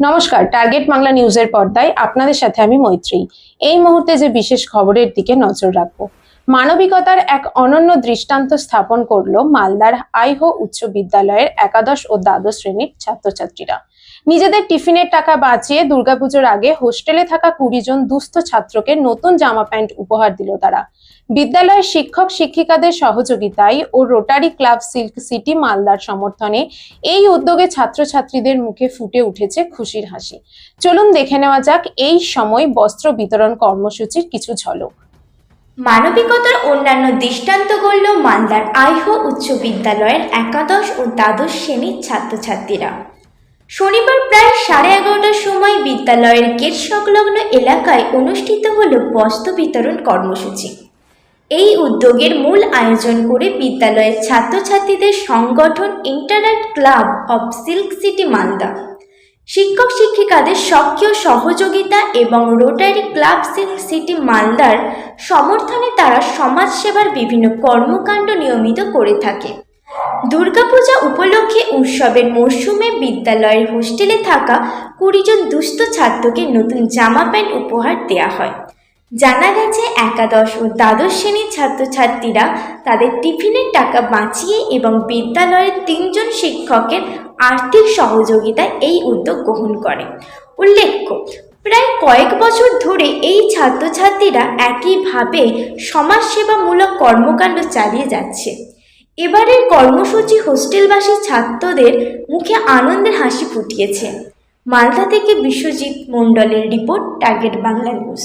নমস্কার টার্গেট বাংলা নিউজের পর্দায় আপনাদের সাথে আমি মৈত্রী। এই মুহূর্তে যে বিশেষ খবরের দিকে নজর রাখব, মানবিকতার এক অনন্য দৃষ্টান্ত স্থাপন করল মালদার আইহো উচ্চ বিদ্যালয়ের একাদশ ও দ্বাদশ শ্রেণির ছাত্রছাত্রীরা। নিজেদের টিফিনের টাকা বাঁচিয়ে দুর্গাপুজোর আগে হোস্টেলে থাকা কুড়ি জন দুস্থ ছাত্রকে নতুন জামা প্যান্ট উপহার দিল তারা। বিদ্যালয়ের শিক্ষক শিক্ষিকাদের সহযোগিতায় ও রোটারি ক্লাব সিল্ক সিটি মালদার সমর্থনে এই উদ্যোগে ছাত্রছাত্রীদের মুখে ফুটে উঠেছে খুশির হাসি। চলুন দেখে নেওয়া যাক এই সময় বস্ত্র বিতরণ কর্মসূচির কিছু ঝলক। মানবিকতার অন্যান্য দৃষ্টান্ত গড়ল মালদার আইহো উচ্চ বিদ্যালয়ের একাদশ ও দ্বাদশ শ্রেণির ছাত্রছাত্রীরা। শনিবার প্রায় সাড়ে এগারোটার সময় বিদ্যালয়ের গেট সংলগ্ন এলাকায় অনুষ্ঠিত হল বস্ত্র বিতরণ কর্মসূচি। এই উদ্যোগের মূল আয়োজন করে বিদ্যালয়ের ছাত্রছাত্রীদের সংগঠন internet club of silk city Malda. শিক্ষক শিক্ষিকাদের সক্রিয় সহযোগিতা এবং রোটারি ক্লাব সিল্ক সিটি মালদার সমর্থনে তারা সমাজসেবার বিভিন্ন কর্মকাণ্ড নিয়মিত করে থাকে। দুর্গাপূজা উপলক্ষে উৎসবের মরশুমে বিদ্যালয়ের হোস্টেলে থাকা কুড়িজন দুস্থ ছাত্রকে নতুন জামা প্যান্ট উপহার দেওয়া হয়। জানা গেছে একাদশ ও দ্বাদশ শ্রেণির ছাত্রছাত্রীরা তাদের টিফিনের টাকা বাঁচিয়ে এবং বিদ্যালয়ের তিনজন শিক্ষকের আর্থিক সহযোগিতায় এই উদ্যোগ গ্রহণ করে। উল্লেখ্য, প্রায় কয়েক বছর ধরে এই ছাত্রছাত্রীরা একইভাবে সমাজসেবামূলক কর্মকাণ্ড চালিয়ে যাচ্ছে। এবারের কর্মসূচি হোস্টেলবাসী ছাত্রদের মুখে আনন্দের হাসি ফুটিয়েছে। মালদা থেকে বিশ্বজিৎ মণ্ডলের report, target Bangla news.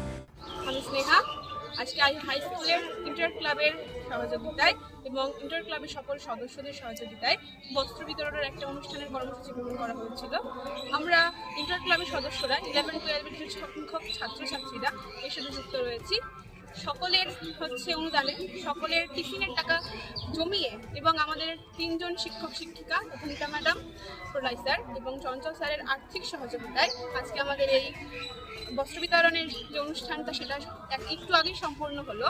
High স্কুলের ইন্টার ক্লাবের সহযোগিতায় এবং ইন্টার ক্লাবের সকল সদস্যদের সহযোগিতায় বস্ত্র বিতরণের একটা অনুষ্ঠানের কর্মসূচি গ্রহণ করা হয়েছিল। আমরা ইন্টার ক্লাবের সদস্যরা ইলেভেন টুয়েলভের কিছু সংখ্যক ছাত্রছাত্রীরা এর সাথে যুক্ত রয়েছি। সকলের হচ্ছে অনুদানে, সকলের টিফিনের টাকা জমিয়ে এবং আমাদের তিনজন শিক্ষক, শিক্ষিকা, ভূমিকা ম্যাডাম, প্রলয় স্যার এবং চঞ্চল স্যারের আর্থিক সহযোগিতায় আজকে আমাদের এই বস্ত্র বিতরণের যে অনুষ্ঠানটা সেটা এক- একটু আগেই সম্পূর্ণ হলো।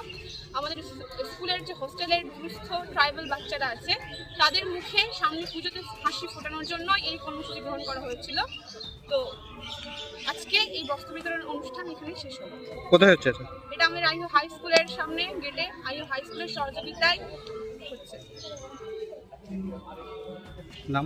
আমাদের স্কুলের যে হোস্টেলের দুস্থ ট্রাইবাল বাচ্চারা আছে, তাদের মুখে সামনে পুজোতে হাসি ফোটানোর জন্য এই কর্মসূচি গ্রহণ করা হয়েছিল। তো আজকে এই বস্ত্র বিতরণ অনুষ্ঠান এখানে শেষ হলো কোথায় হচ্ছে এটা? এটা আমাদের আইও হাই স্কুলের সামনে গেটে আইও হাই স্কুলের সহযোগিতায় হচ্ছে। নাম নাম?